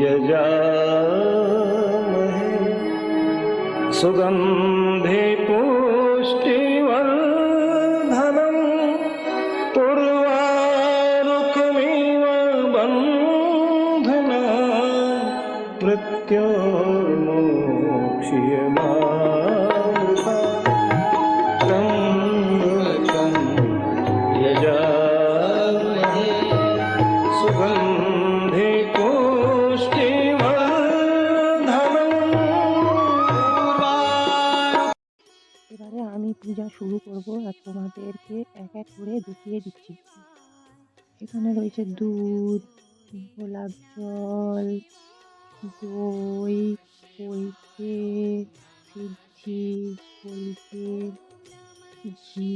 ये जाम है। सुगंधि पुष्टिवर्धनम पूर्वारुकमिव बन्धना प्रत्योर्मोक्ष्यमा শুরু করব আর তোমাদেরকে এক এক করে দেখিয়ে দিচ্ছি। এখানে রয়েছে দুধ, গোলাপ জল, দই কলকে সিদ্ধি কলকে ঘি,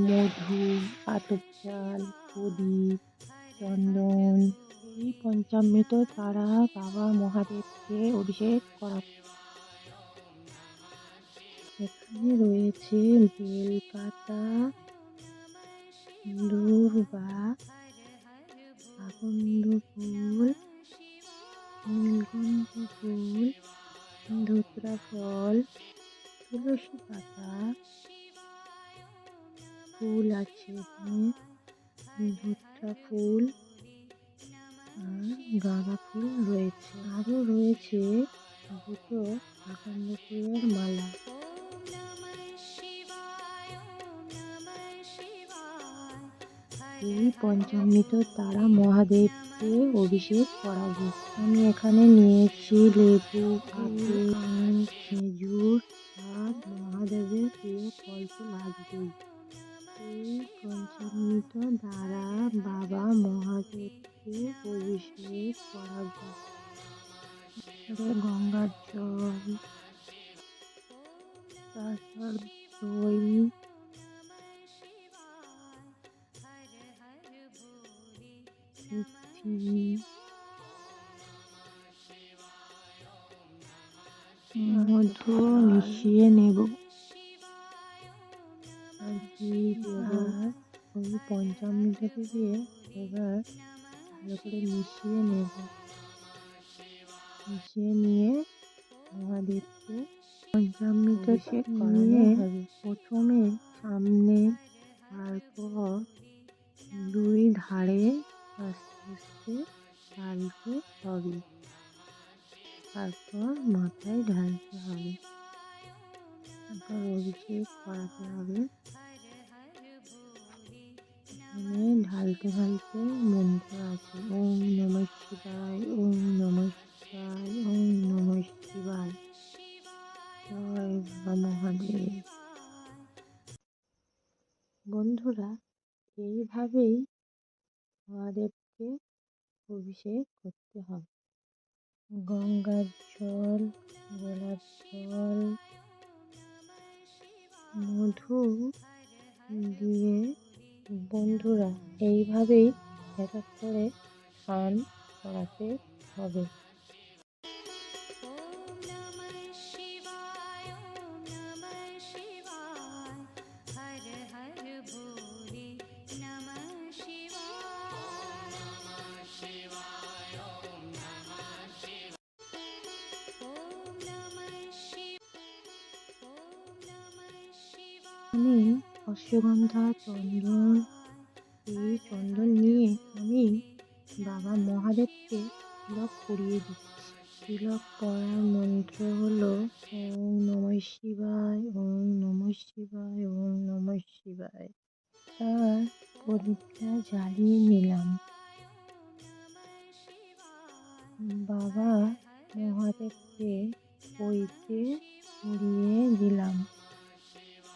মধু, আতপ চাল, প্রদীপ, চন্দন। এই পঞ্চামৃত তারা বাবা মহাদেবকে অভিষেক করা এখানে রয়েছে বেলপাতা দূর্বা আকন্দ ফুল নীলকণ্ঠ ফুল, ধুতরা ফল, তুলসী পাতা, ফুল আছে ধুতরা ফুল, আর গাঁদা ফুল রয়েছে। আরও রয়েছে দুটো আকন্দ ফুলের মালা। এই পঞ্চামৃত তারা মহাদেবকে অভিষেক করাবো আমি এখানে নিয়েছি লেবু খেজুর আর মহাদেবের প্রিয় ফল তো লাগবেই এই পঞ্চামৃত দ্বারা বাবা মহাদেবকে অভিষেক করাবো গঙ্গার জল, তারপর দই মধু মিশিয়ে নেব ওই পঞ্চামৃতকে দিয়ে এবার ভালো করে মিশিয়ে নেব। মিশিয়ে নিয়ে মহাদেবকে পঞ্চামৃত নিয়ে প্রথমে সামনে তারপর দুই ধারে আস্তে আস্তে ঢালতে হবে। তারপর মাথায় ঢালতে হবে। তারপর অভিষেক করাতে হবে। এখানে ঢালতে ঢালতে মন্ত্র আছে। ওম নম শিবায়, ওম নম শিবায়, ওম নম শিবায়। মহাদেব। বন্ধুরা, এইভাবেই মহাদেবকে অভিষেক করতে হবে। গঙ্গার জল, গোলাপ জল, মধু দিয়ে বন্ধুরা এইভাবেই এক এক করে স্নান করাতে হবে। এখানে অশ্বগন্ধা চন্দন, এই চন্দন নিয়ে আমি বাবা মহাদেবকে তিলক করিয়ে দিচ্ছি। তিলক করার মন্ত্র হলো, ওম নম শিবায়, ওম নম শিবায়, ওম নম শিবায়। তার প্রদীপটা জ্বালিয়ে নিলাম। বাবা মহাদেবকে বইতে ঘুরিয়ে দিলাম।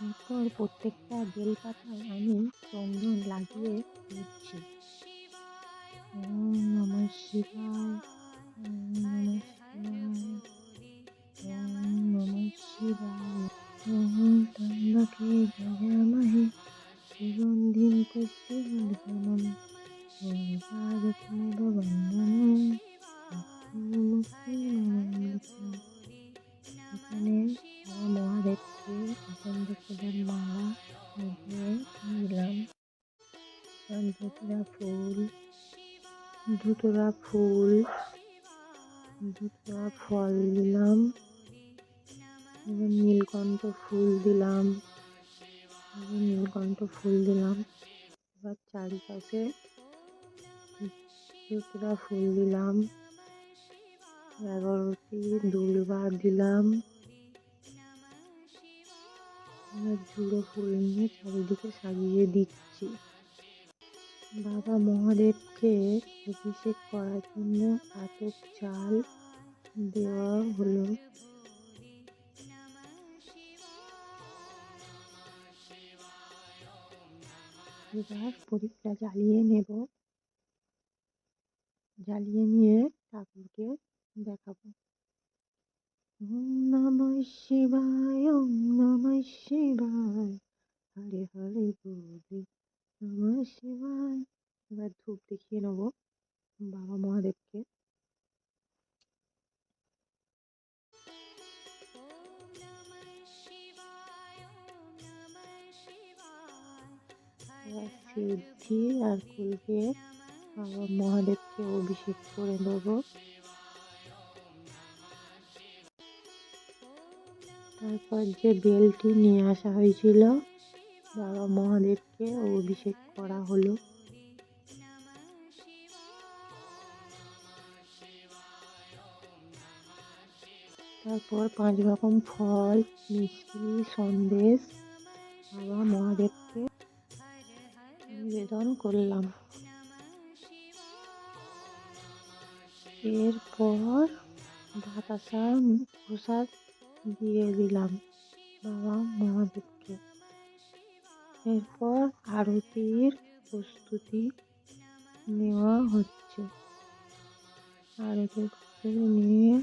এরপর প্রত্যেকটা বেলপাতায় আমি চন্দন লাগিয়ে দিচ্ছি। ওম নমঃ শিবায় নমঃ শিবায় নমঃ শিবায়। পছন্দ ফুলের মালা দিলাম ধুতরা ফুল ধুতরা ফুল দুটো ফল দিলাম, এবার নীলকণ্ঠ ফুল দিলাম, এবার নীলকণ্ঠ ফুল দিলাম, এবার চারিপাশে দুটো ফুল দিলাম, এগারোটি দুর্বার দিলাম জুড়ো ফুল নিয়ে চারিদিকে সাজিয়ে দিচ্ছি। বাবা মহাদেবকে অভিষেক করার জন্য আতপ চাল দেওয়া হলো। এবার প্রদীপটা জ্বালিয়ে নেব। জ্বালিয়ে নিয়ে ঠাকুরকে দেখাবো। ওম নমঃ শিবায় ওম নমঃ শিবায়। হরে হরে বলে নমঃ শিবায়। এবার ধূপ দেখিয়ে নেব বাবা মহাদেবকে। সিদ্ধি আর কুলকে বাবা মহাদেবকে অভিষেক করে দেবো তারপর যে বেলটি নিয়ে আসা হয়েছিল, বাবা মহাদেবকে অভিষেক করা হলো। তারপর পাঁচ রকম ফল, মিষ্টি, সন্দেশ, বাবা মহাদেবকে নিবেদন করলাম। এরপর বাতাসা প্রসাদ দিয়ে দিলাম। বাবা মহাদেবকে। এরপর আরতির প্রস্তুতি নেওয়া হচ্ছে। আরতির প্রস্তুতি নিয়ে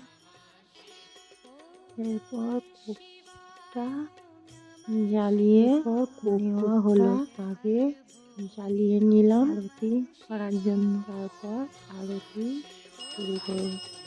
এরপর কূপটা জ্বালিয়ে নেওয়া হলো। আগে জ্বালিয়ে নিলাম আরতি করার জন্য। তারপর আরতি শুরু করব।